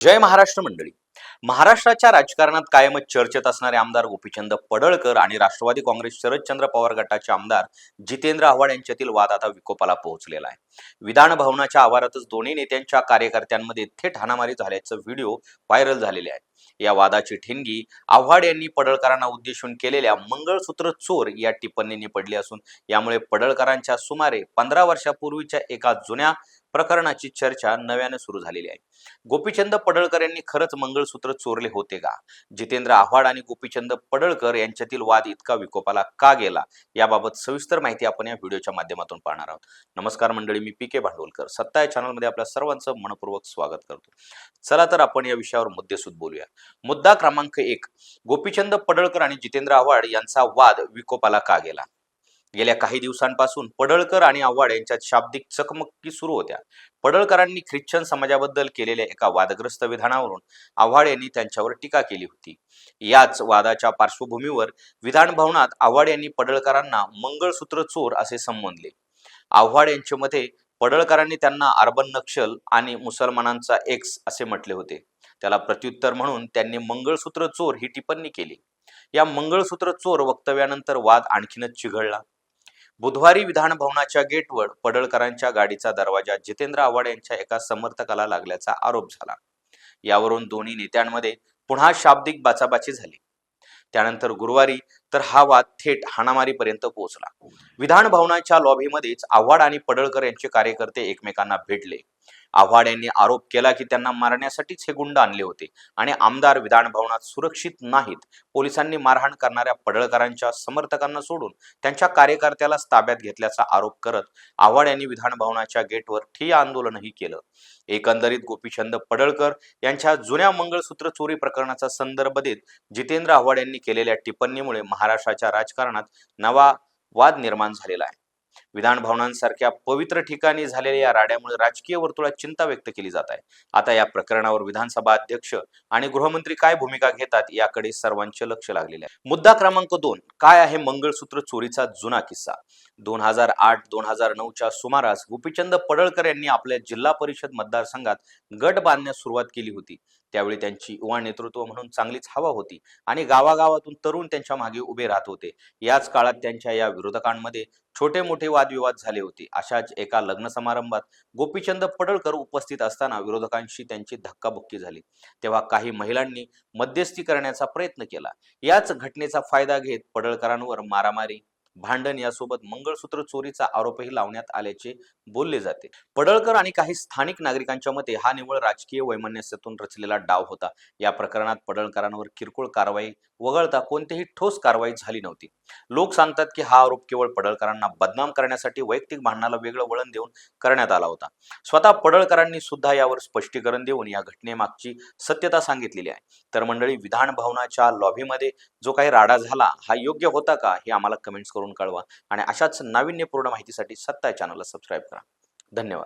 जय महाराष्ट्र मंडळी. महाराष्ट्राच्या राजकारणात कायमच चर्चेत असणारे आमदार गोपीचंद पडळकर आणि राष्ट्रवादी काँग्रेस शरदचंद्र पवार गटाचे आमदार जितेंद्र आव्हाड यांच्यातील वाद आता विकोपाला पोहोचलेला आहे. विधान भवनाच्या आवारातच दोन्ही नेत्यांच्या कार्यकर्त्यांमध्ये थेट हाणामारी झाल्याचं व्हिडिओ व्हायरल झालेले आहे या वादाची ठिणगी आव्हाड यांनी पडळकरांना उद्देशून केलेल्या मंगळसूत्र चोर या टिप्पणीने पडली असून यामुळे पडळकरांच्या सुमारे पंधरा वर्षापूर्वीच्या एका जुन्या प्रकरणाची चर्चा नव्याने सुरू झालेली आहे. गोपीचंद पडळकर यांनी खरंच मंगळसूत्र चोरले होते का? जितेंद्र आव्हाड आणि गोपीचंद पडळकर यांच्यातील वाद इतका विकोपाला का गेला? याबाबत सविस्तर माहिती आपण या व्हिडिओच्या माध्यमातून पाहणार आहोत. नमस्कार मंडळी मी पी के भांडवलकर. सत्ता या चॅनलमध्ये आपल्या सर्वांचं मनपूर्वक स्वागत करतो. चला तर आपण या विषयावर मुद्देसूद बोलूया. मुद्दा क्रमांक एक गोपीचंद पडळकर आणि जितेंद्र आव्हाड यांचा वाद विकोपाला का गेला? गेल्या काही दिवसांपासून पडळकर आणि आव्हाड यांच्यात शाब्दिक चकमकी सुरू होत्या. पडळकरांनी ख्रिश्चन समाजाबद्दल केलेल्या एका वादग्रस्त विधानावरून आव्हाड यांनी त्यांच्यावर टीका केली होती. याच वादाच्या पार्श्वभूमीवर विधान भवनात आव्हाड यांनी पडळकरांना मंगळसूत्र चोर असे संबोधले. आव्हाड यांच्या मते पडळकरांनी त्यांना अर्बन नक्षल आणि मुसलमानांचा एक्स असे म्हटले होते. त्याला प्रत्युत्तर म्हणून त्यांनी मंगळसूत्र चोर ही टिप्पणी केली. या मंगळसूत्र चोर वक्तव्यानंतर वाद आणखीनच चिघळला. बुधवारी विधान भवनाच्या गेटवर पडळकरांच्या गाडीचा दरवाजा जितेंद्र आव्हाड यांच्या एका समर्थकाला लागल्याचा आरोप झाला. यावरून दोन्ही नेत्यांमध्ये पुन्हा शाब्दिक बाचाबाची झाली. त्यानंतर गुरुवारी तर हा वाद थेट हाणामारीपर्यंत पोहोचला. विधान भवनाच्या लॉबीमध्येच आव्हाड आणि पडळकर यांचे कार्यकर्ते एकमेकांना भेटले. आव्हाड यांनी आरोप केला की त्यांना मारण्यासाठीच हे गुंड आणले होते. आणि आमदार विधान भवनात सुरक्षित नाहीत. पोलिसांनी मारहाण करणाऱ्या पडळकरांच्या समर्थकांना सोडून त्यांच्या कार्यकर्त्यालाच ताब्यात घेतल्याचा आरोप करत आव्हाड यांनी विधान भवनाच्या गेटवर ठिय्या आंदोलनही केलं. एकंदरीत गोपीचंद पडळकर यांच्या जुन्या मंगळसूत्र चोरी प्रकरणाचा संदर्भ देत जितेंद्र आव्हाड यांनी केलेल्या टिप्पणीमुळे महाराष्ट्राच्या राजकारणात नवा वाद निर्माण झालेला आहे. विधान भवनांसारख्या पवित्र ठिकाणी झालेल्या या राड्यामुळे राजकीय वर्तुळात चिंता व्यक्त केली जात आहे. आता या प्रकरणावर विधानसभा अध्यक्ष आणि गृहमंत्री काय भूमिका घेतात याकडे सर्वांचे लक्ष लागलेले आहे. मुद्दा क्रमांक दोन काय आहे मंगळसूत्र चोरीचा जुना किस्सा? दोन हजार आठ दोन हजार नऊच्या सुमारास गोपीचंद पडळकर यांनी आपल्या जिल्हा परिषद मतदारसंघात गट बांधण्यास सुरुवात केली होती. त्यावेळी त्यांची युवा नेतृत्व म्हणून चांगलीच हवा होती आणि गावागावातून तरुण त्यांच्या मागे उभे राहत होते. याच काळात त्यांच्या या विरोधकांमध्ये छोटे मोठे वादविवाद झाले होते. अशाच एका लग्न समारंभात गोपीचंद पडळकर उपस्थित असताना विरोधकांशी त्यांची धक्काबुक्की झाली. तेव्हा काही महिलांनी मध्यस्थी करण्याचा प्रयत्न केला. याच घटनेचा फायदा घेत पडळकरांवर मारामारी भांडण यासोबत मंगळसूत्र चोरीचा आरोपही लावण्यात आल्याचे बोलले जाते. पडळकर आणि काही स्थानिक नागरिकांच्या मते हा निव्वळ राजकीय वैमनस्यातून रचलेला डाव होता. या प्रकरणात पडळकरांवर किरकोळ कारवाई वगळता कोणतीही ठोस कारवाई झाली नव्हती. लोक सांगतात की हा आरोप केवळ पडळकरांना बदनाम करण्यासाठी वैयक्तिक भांडणाला वेगळं वळण देऊन करण्यात आला होता. स्वतः पडळकरांनी सुद्धा यावर स्पष्टीकरण देऊन या घटनेमागची सत्यता सांगितलेली आहे. तर मंडळी विधान भवनाच्या लॉबीमध्ये जो काही राडा झाला हा योग्य होता का हे आम्हाला कमेंट्स करून कळवा. आणि अशाच नाविन्यपूर्ण माहितीसाठी सत्ता चॅनलला सबस्क्राईब करा. धन्यवाद